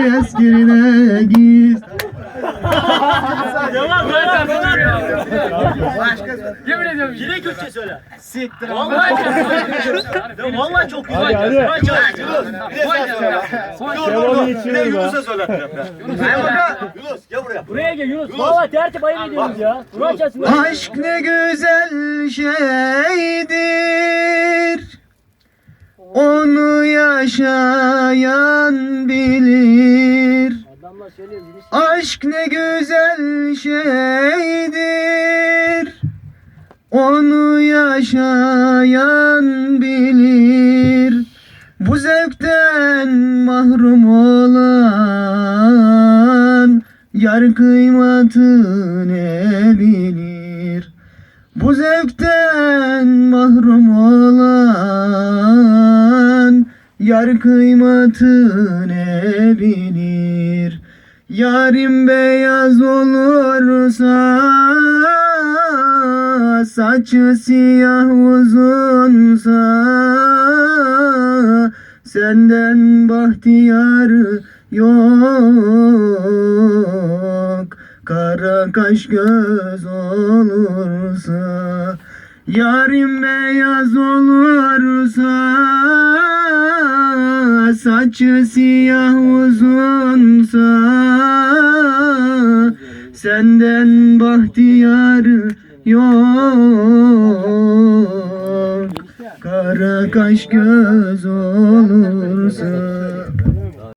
eskirine giz. Devam devam devam. Yemin ediyorum. Yine Kürtçe söyle. Siktir Vallahi Vallahi çok güzel. Hadi, hadi. Vay canına. Bir de sen söyle. Dur dur dur. Bir de Yunus'a. Gel bakalım. Yunus gel buraya. Buraya gel Yunus. Valla tertip ayıp ediyoruz ya. Aşk ne güzel şeydir. Onu yaşayan bilir. Aşk ne güzel şeydir. Onu yaşayan bilir. Bu zevkten mahrum olan yar kıymetini bilir. Bu zevkten mahrum olan yar kıymetini bilir. Yarim beyaz olursa saçı siyah uzunsa senden bahtiyar yok. Kara kaş göz olursa Yarim beyaz olursa Saçı siyah uzunsa Senden bahtiyar yok. Kara kaş göz olursa